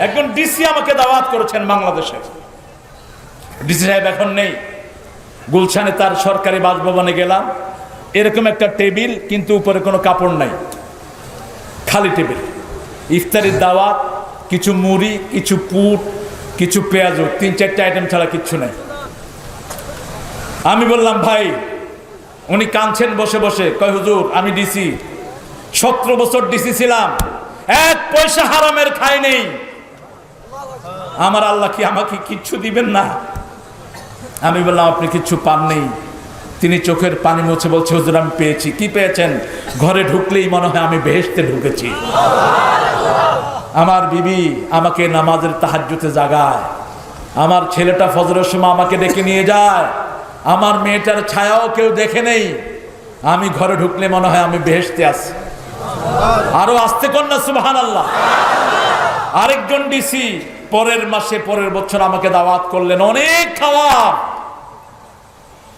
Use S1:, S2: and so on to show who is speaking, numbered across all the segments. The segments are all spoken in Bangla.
S1: একজন ডিসি আমাকে দাওয়াত করেছেন বাংলাদেশে। ডিসি সাহেব এখন নেই। গুলশানে তার সরকারি বাসভবনে গেলাম। এরকম একটা টেবিল, কিন্তু উপরে কোনো কাপড় নাই। খালি টেবিল। ইফতারির দাওয়াত, কিছু মুড়ি, কিছু পুট কিছু পেঁয়াজু তিন চারটে আইটেম ছাড়া কিচ্ছু নাই। আমি বললাম, ভাই, উনি কাঁদছেন বসে বসে। কয়, হুজুর, আমি ডিসি সতেরো বছর ডিসি ছিলাম। এক পয়সা হারামের খাই নেই। আমার আল্লাহ কি আমাকে কিচ্ছু দিবেন না? আমি বললাম, আপনি কিচ্ছু পান নেই তিনি চোখের পানি মুছে বলছে, হুজুর, আমি পেয়েছি। কি পেয়েছেন? ঘরে ঢুকলেই মনে হয় আমি বেহেশতে ঢুকেছি। আমার বিবি আমাকে নামাজের তাহাজ্জুতে জাগায়। আমার ছেলেটা ফজরের সময় আমাকে ডেকে নিয়ে যায়। আমার মেয়েটার ছায়াও কেউ দেখে নেই। আমি ঘরে ঢুকলে মনে হয় আমি বেহেশতে আছি। আরও আসতে কন্যা সুবাহান আল্লাহ আরেকজন ডিসি পরের মাসে, পরের বছর আমাকে দাওয়াত করলেন অনেক খাওয়ার।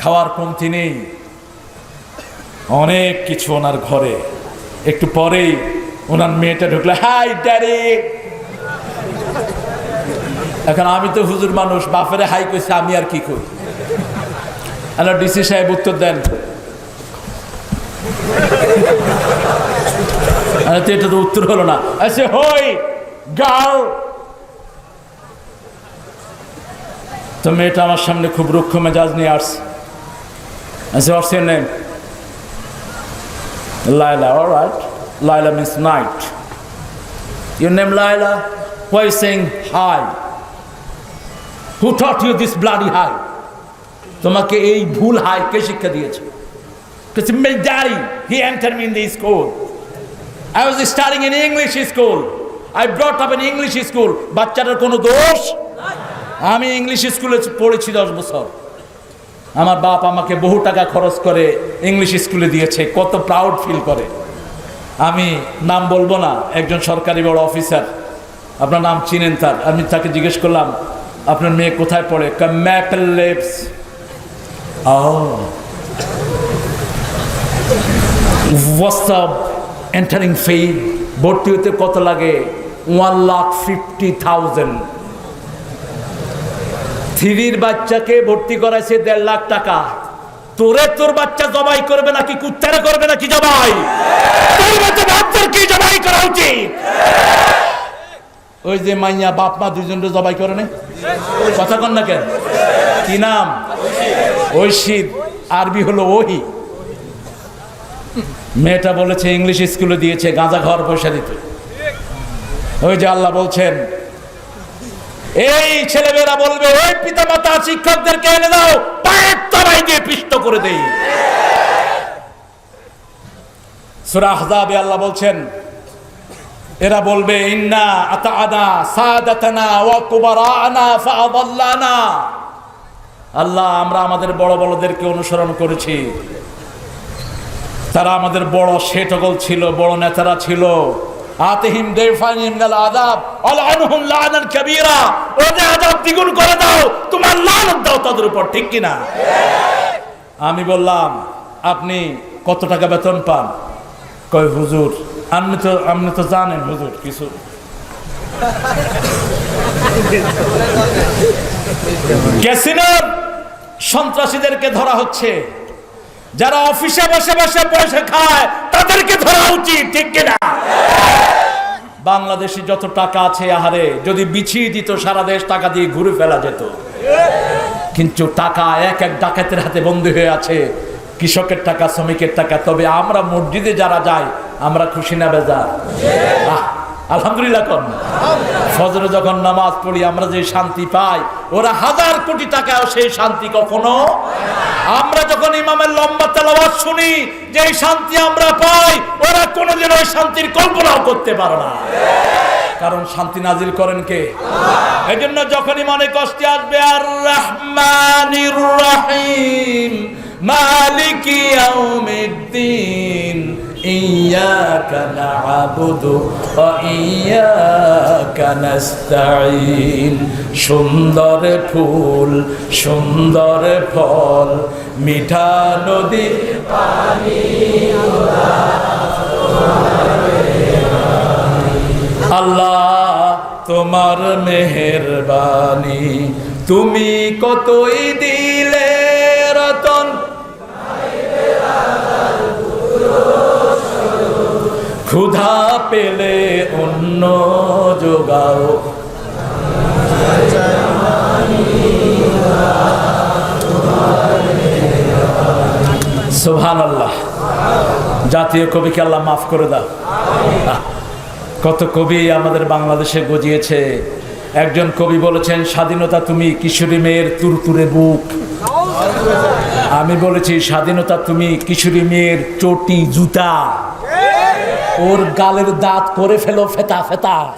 S1: খাওয়ার কমতি নেই। অনেক কিছু ওনার ঘরে। একটু পরেই ওনার মেয়েটা ঢুকলে, হাই, ড্যাডি! এখন আমি তো হুজুর মানুষ, বাপেরে হাই কইছে, আমি আর কি করি হ্যালো, ডিসি সাহেব উত্তর দেন। তো এটা তো উত্তর হলো না। আচ্ছা হই গাও তো মেয়েটা আমার সামনে খুব রুক্ষ মেজাজ নিয়ে আসছে আচ্ছা Laila all right Laila means night your name Laila why are you saying hi who taught you this bloody hi তোমাকে এই ভুল হাই কে শিক্ষা দিয়েছে daddy, he entered me in the school. I was studying in English school. I brought up in English school. বাচ্চাটার কোনো দোষ আমি ইংলিশ স্কুলে পড়েছি দশ বছর। আমার বাপ আমাকে বহু টাকা খরচ করে ইংলিশ স্কুলে দিয়েছে, কত প্রাউড ফিল করে। আমি নাম বলব না, একজন সরকারি বড় অফিসার আপনার নাম চিনেন তার, আমি তাকে জিজ্ঞেস করলাম, আপনার মেয়ে কোথায় পড়ে? Maple Leafs entering fee? ভর্তি হতে কত লাগে? ওয়ান লাখ ফিফটি থাউজেন্ড থ্রির বাচ্চাকে ভর্তি করাইছে দেড় লাখ টাকা। তোরে তোর বাচ্চা জবাই করবে নাকি, কুত্তারে করবে নাকি জবাই? তোর বাচ্চা বাচ্চার কি জবাই করা উচিত? ওই যে মাইয়া, বাপ মা দুজনকে জবাই করে নে। কথা কন না কেন? কি নাম? ঐশীদ আরবি হলো ওহি। মেয়েটা বলেছে, ইংলিশ স্কুলে দিয়েছে, গাঁজা ঘর পয়সা দিতে। ওই যে আল্লাহ বলছেন এই ছেলেমেয়েরা বলবে, ওই পিতা মাতা শিক্ষকদেরকে এনে দাও, পায়ের তলায় দিয়ে পিষ্ট করে দেই। সূরা আহজাবে আল্লাহ বলছেন, এরা বলবে, ইন্না আতাআনা সাদাতানা ওয়া কুবারানা ফাআদাল্লানা। আল্লাহ, আমরা আমাদের বড় বড়দেরকে অনুসরণ করেছি। তারা আমাদের বড় সেটকল ছিল, বড় নেতারা ছিল। আতিহিম দেফানিম গাল আযাব আলআনহুম লানান কাবীরা। ওদের আযাব দ্বিগুণ করে দাও, তোমার লানত দাও তাদের উপর, ঠিক কি না আমি বললাম, আপনি কত টাকা বেতন পান? কয়, হুজুর, আপনি তো আপনি তো জানেন হুজুর, কিছু। ক্যাসিনোর সন্ত্রাসীদেরকে ধরা হচ্ছে। যারা অফিসে বসে বসে পয়সা খায়, তাদেরকে ধরা উচিত, ঠিক কিনা? বাংলাদেশে যত টাকা আছে আহারে, যদি বিছিয়ে দিত, সারা দেশ টাকা দিয়ে ঘুরে ফেলা যেত। কিন্তু টাকা এক এক ডাকাতের হাতে বন্দী হয়ে আছে। কৃষকের টাকা, শ্রমিকের টাকা, তবে আমরা মসজিদে যারা যাই, আমরা খুশি না বেজা আলহামদুলিল্লাহ কন। যখন নামাজ পড়ি, আমরা যে শান্তি পাই, ওরা হাজার কোটি টাকাও সেই শান্তি কখনো আমরা যখন ইমামের লম্বা তেলাবাদ শুনি যে এই শান্তি আমরা পাই, ওরা কোনোদিন ওই শান্তির কল্পনাও করতে পারে না। কারণ শান্তি নাজিল করেন কে? এই জন্য যখনই মনে কষ্টে আসবে আর রহমানির রহিম, মালিকি ইয়াউমিদ্দিন না'বুদু ওয়া ইয়াকা নাস্তাঈন সুন্দর ফুল, সুন্দর ফল, মিঠা নদী পানি আল্লাহ তোমার মেহেরবানি, তুমি কতই দিলে ক্ষুধা পেলে অন্য যোগাও। সোহান আল্লাহ জাতীয় কবিকে আল্লাহ মাফ করে দাও। কত কবি আমাদের বাংলাদেশে গজিয়েছে। একজন কবি বলেছেন, স্বাধীনতা তুমি কিশোরী মেয়ের তুরতুরে বুক। আমি বলেছি, স্বাধীনতা তুমি কিশোরী মেয়ের চটি জুতা। ওর গালের দাঁত করে ফেলো ফেতা ফেতা।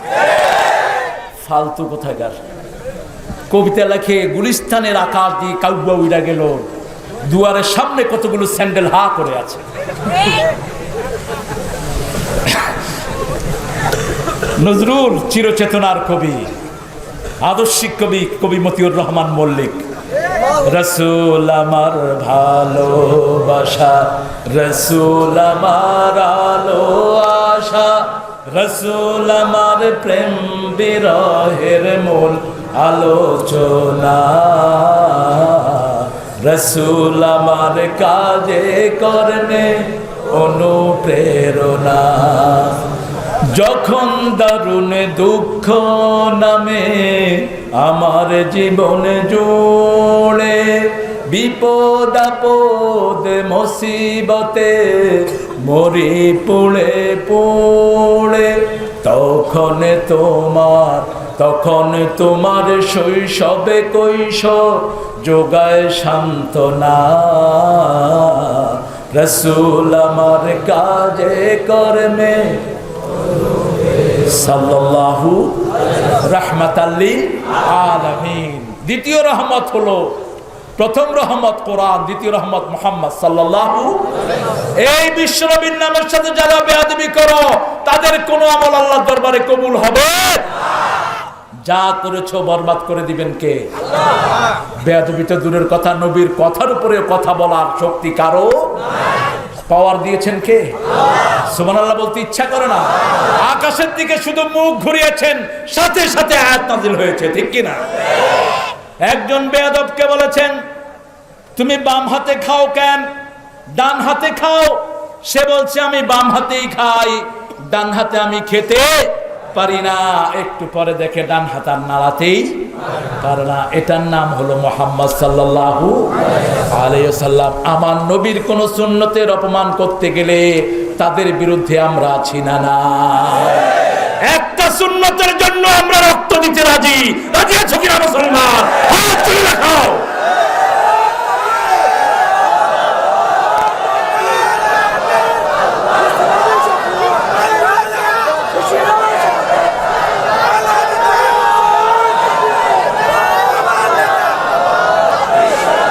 S1: ফালতু কোথাকার। কবিতা লেখে গুলিস্তানের আকাশ দিয়ে কাউয়া উইরা গেল। দুয়ারের সামনে কতগুলো স্যান্ডেল হা করে আছে। নজরুল চিরচেতনার কবি, আদর্শিক কবি কবি মতিউর রহমান মল্লিক। রসুল আমার ভালোবাসা, রসুল আমার আলো আশা, রসুল আমার প্রেম বিরহের মূল আলোচনা। রসুল আমার কাজে কর্মে অনুপ্রেরণা। যখন দারুণে দুঃখ নামে আমার জীবনে জোড়ে, বিপদ আপদ, মুসিবতে মরি পুড়ে পুড়ে, তখন তোমার তখন তোমার শৈশবে কৈশোর যোগায় সান্ত্বনা। রসুল আমার কাজে কর্মে দ্বিতীয় রহমত হলো, প্রথম রহমত কোরআন, দ্বিতীয় রহমত মোহাম্মদ এই নামের সাথে যারা বেয়াদবি করো, তাদের কোনো আমল আল্লাহর দরবারে কবুল হবে? যা করেছ বরবাদ করে দিবেন কে? বেয়াদবি তো দূরের কথা, নবীর কথার উপরে কথা বলার শক্তি কারও? পাওয়ার দিয়েছেন কে? সুবহানাল্লাহ বলতে ইচ্ছা করে না। আকাশের দিকে শুধু মুখ ঘুরিয়েছেন, সাথে সাথে আয়াত নাজিল হয়েছে, ঠিক কি না? একজন বেয়াদবকে বলেছেন, তুমি বাম হাতে খাও কেন? ডান হাতে খাও। সে বলছে, আমি বাম হাতেই খাই, ডান হাতে আমি খেতে পারি না। একটু পরে দেখে ডান হাত আর নাড়াতেই না এটার নাম হলো মোহাম্মদ সাল্লাল্লাহু আলাইসাল্লাম আমার নবীর কোন সুন্নতের অপমান করতে গেলে তাদের বিরুদ্ধে আমরা আছি না না? একটা সুন্নতের জন্য আমরা রক্ত দিতে রাজি। রাজি আছো কিনা মুসলমান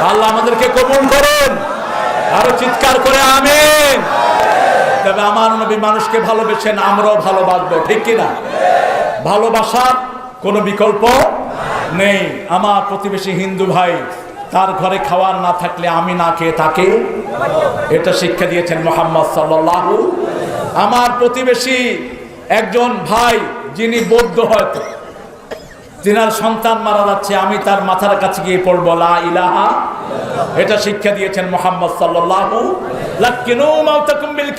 S1: আল্লাহ আমাদেরকে কবুল করুন আরও চিৎকার করে আমিন তবে আমার নবী মানুষকে ভালোবেসেন আমরাও ভালোবাসবো, ঠিক কিনা? ভালোবাসার কোনো বিকল্প নেই। আমার প্রতিবেশী হিন্দু ভাই, তার ঘরে খাওয়ার না থাকলে আমি না খেয়ে তাকে এটা শিক্ষা দিয়েছেন মোহাম্মদ সাল্লাল্লাহু। আমার প্রতিবেশী একজন ভাই, যিনি বৌদ্ধ হয়তো, তিনার সন্তান মারা যাচ্ছে, আমি তার মাথার কাছে গিয়ে পড়ব, লা ইলাহা এটা শিক্ষা দিয়েছেন মোহাম্মদ সাল্লাল্লাহু। লাকিনু মাউতাকুম বিল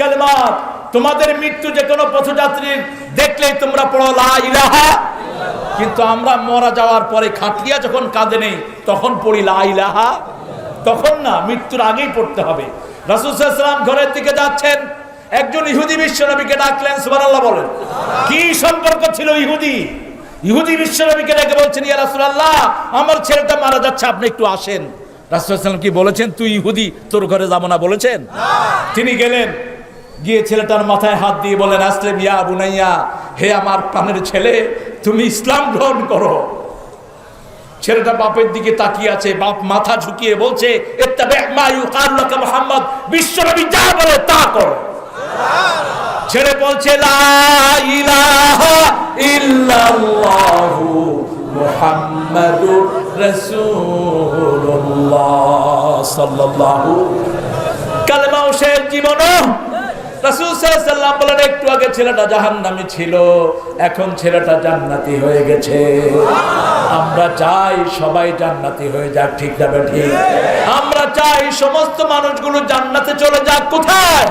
S1: তোমাদের মৃত্যু যে কোনো পথযাত্রীর দেখলেই তোমরা পড়ো লা ইলাহা কিন্তু আমরা মারা যাওয়ার পরে খাটিয়া যখন কাঁদে নেই তখন পড়ি লা ইলাহা। তখন না মৃত্যুর আগেই পড়তে হবে। রাসূল সাল্লাল্লাহু ঘরের দিকে যাচ্ছেন একজন ইহুদি বিশ্বনবীকে ডাকলেন সুবহানাল্লাহ বলেন কি সম্পর্ক ছিল ইহুদি? ইহুদি বিশ্বনবীকে ডেকে বলছেন ইয়া রাসূলুল্লাহ আমার ছেলেটা মারা যাচ্ছে আপনি একটু আসেন। রাসূলুল্লাহ কি বলেছেন তুই ইহুদি তোর ঘরে যাব না বলেছেন? তিনি গেলেন গিয়ে ছেলেটার মাথায় হাত দিয়ে বলেন আসলেম ইয়া বুনাইয়া, হে আমার প্রাণের ছেলে, তুমি ইসলাম গ্রহণ করো। ছেলেটা বাপের দিকে তাকিয়ে আছে, বাপ মাথা ঝুঁকিয়ে বলছে মুহাম্মদ, বিশ্বনবী যা বলে তা করো। ছেড়ে বলছে কালেমাও শেষ জীবনও একটু আগে ছেলেটা জাহান্নামি ছিল, এখন ছেলেটা জান্নাতি হয়ে গেছে। আমরা চাই সবাই জান্নাতি হয়ে যাক, ঠিক না ঠিক আমরা চাই সমস্ত মানুষগুলো জান্নাতে চলে যাক, কোথায়?